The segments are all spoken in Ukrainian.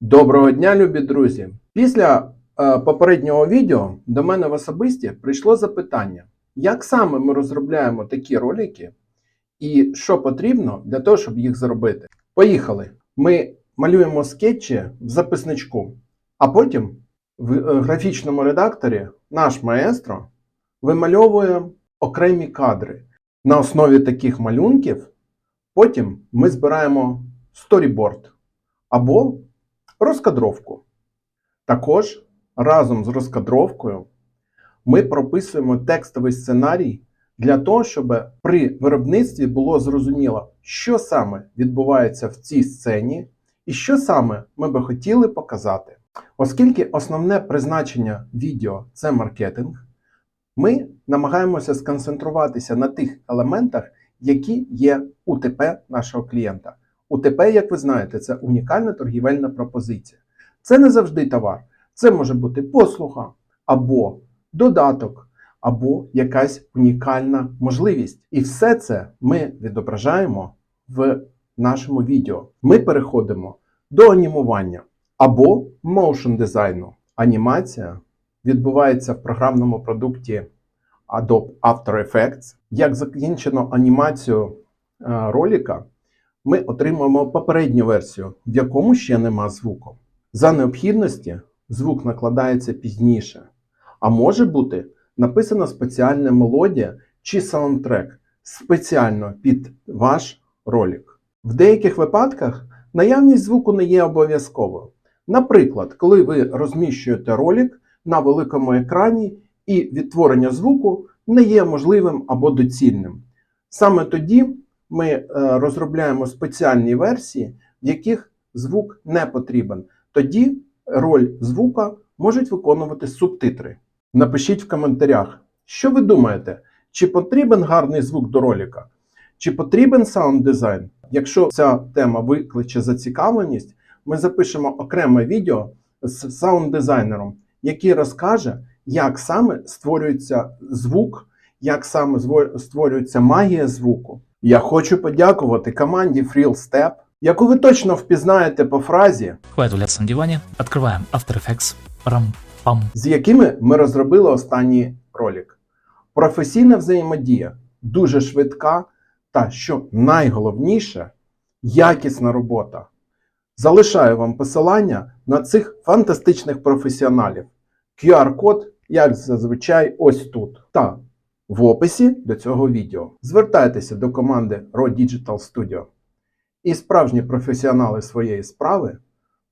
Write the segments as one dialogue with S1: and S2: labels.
S1: Доброго дня, любі друзі! Після е, попереднього відео до мене в особисті прийшло запитання, як саме ми розробляємо такі ролики і що потрібно для того, щоб їх зробити. Поїхали! Ми малюємо скетчі в записничку, а потім в е, графічному редакторі наш маестро вимальовує окремі кадри. На основі таких малюнків потім ми збираємо сторіборд або розкадровку. Також разом з розкадровкою ми прописуємо текстовий сценарій для того, щоб при виробництві було зрозуміло, що саме відбувається в цій сцені і що саме ми би хотіли показати. Оскільки основне призначення відео це маркетинг, ми намагаємося сконцентруватися на тих елементах, які є УТП нашого клієнта. УТП, як ви знаєте, це унікальна торгівельна пропозиція. Це не завжди товар. Це може бути послуга або додаток, або якась унікальна можливість. І все це ми відображаємо в нашому відео. Ми переходимо до анімування або моушн дизайну. Анімація відбувається в програмному продукті Adobe After Effects. Як закінчено анімацію е, ролика, ми отримаємо попередню версію, в якому ще нема звуку. За необхідності звук накладається пізніше, а може бути написана спеціальна мелодія чи саундтрек спеціально під ваш ролик. В деяких випадках наявність звуку не є обов'язковою. Наприклад, коли ви розміщуєте ролик на великому екрані і відтворення звуку не є можливим або доцільним. Саме тоді ми е, розробляємо спеціальні версії, в яких звук не потрібен. Тоді роль звука можуть виконувати субтитри. Напишіть в коментарях, що ви думаєте, чи потрібен гарний звук до ролика, чи потрібен саунд дизайн. Якщо ця тема викличе зацікавленість, ми запишемо окреме відео з саунд дизайнером, який розкаже, як саме створюється звук, як саме створюється магія звуку. Я хочу подякувати команді Frill Step, яку ви точно впізнаєте по фразі,
S2: Хватит валяться на диване, открываем After Effects, рам-пам.
S1: з якими ми розробили останній ролик. Професійна взаємодія дуже швидка та, що найголовніше, якісна робота. Залишаю вам посилання на цих фантастичних професіоналів. QR-код, як зазвичай, ось тут. Та в описі до цього відео. Звертайтеся до команди Raw Digital Studio. І справжні професіонали своєї справи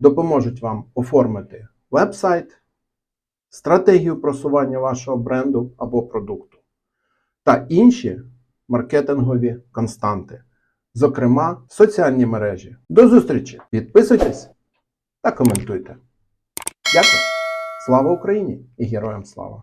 S1: допоможуть вам оформити веб-сайт, стратегію просування вашого бренду або продукту та інші маркетингові константи, зокрема соціальні мережі. До зустрічі! Підписуйтесь та коментуйте. Дякую! Слава Україні і героям слава!